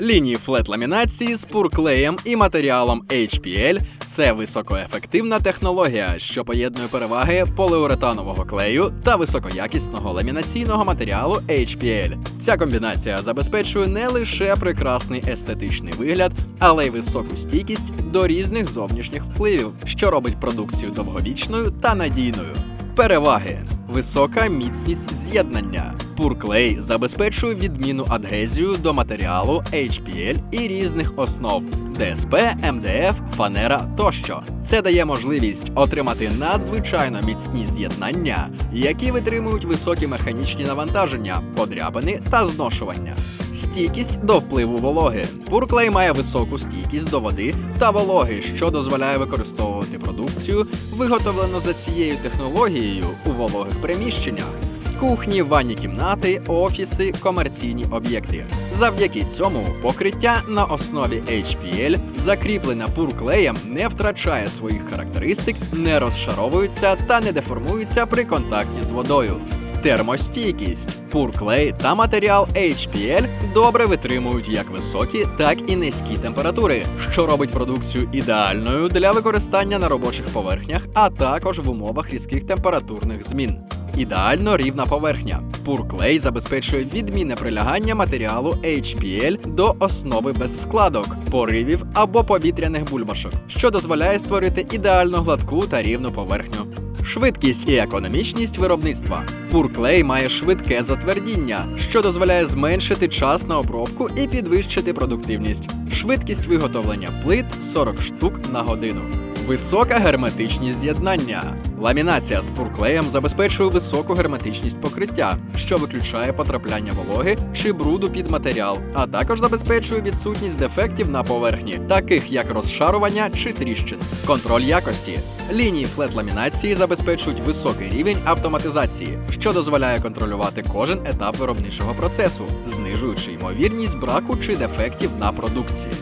Лінії флет-ламінації з пурклеєм і матеріалом HPL це високоефективна технологія, що поєднує переваги поліуретанового клею та високоякісного ламінаційного матеріалу HPL. Ця комбінація забезпечує не лише прекрасний естетичний вигляд, але й високу стійкість до різних зовнішніх впливів, що робить продукцію довговічною та надійною. Переваги. Висока міцність з'єднання. Пурклей забезпечує відмінну адгезію до матеріалу HPL і різних основ ДСП, МДФ, фанера тощо. Це дає можливість отримати надзвичайно міцні з'єднання, які витримують високі механічні навантаження, подряпини та зношування. Стійкість до впливу вологи. Пурклей має високу стійкість до води та вологи, що дозволяє використовувати продукцію, виготовлену за цією технологією у вологих приміщеннях. Кухні, ванні кімнати, офіси, комерційні об'єкти. Завдяки цьому покриття на основі HPL, закріплене пурклеєм, не втрачає своїх характеристик, не розшаровується та не деформується при контакті з водою. Термостійкість. Пурклей та матеріал HPL добре витримують як високі, так і низькі температури, що робить продукцію ідеальною для використання на робочих поверхнях, а також в умовах різких температурних змін. Ідеально рівна поверхня. Пурклей забезпечує відмінне прилягання матеріалу HPL до основи без складок, поривів або повітряних бульбашок, що дозволяє створити ідеально гладку та рівну поверхню. Швидкість і економічність виробництва. Пурклей має швидке затвердіння, що дозволяє зменшити час на обробку і підвищити продуктивність. Швидкість виготовлення плит 40 штук на годину. Висока герметичність з'єднання. Ламінація з пурклеєм забезпечує високу герметичність покриття, що виключає потрапляння вологи чи бруду під матеріал, а також забезпечує відсутність дефектів на поверхні, таких як розшарування чи тріщин. Контроль якості. Лінії флет-ламінації забезпечують високий рівень автоматизації, що дозволяє контролювати кожен етап виробничого процесу, знижуючи ймовірність браку чи дефектів на продукції.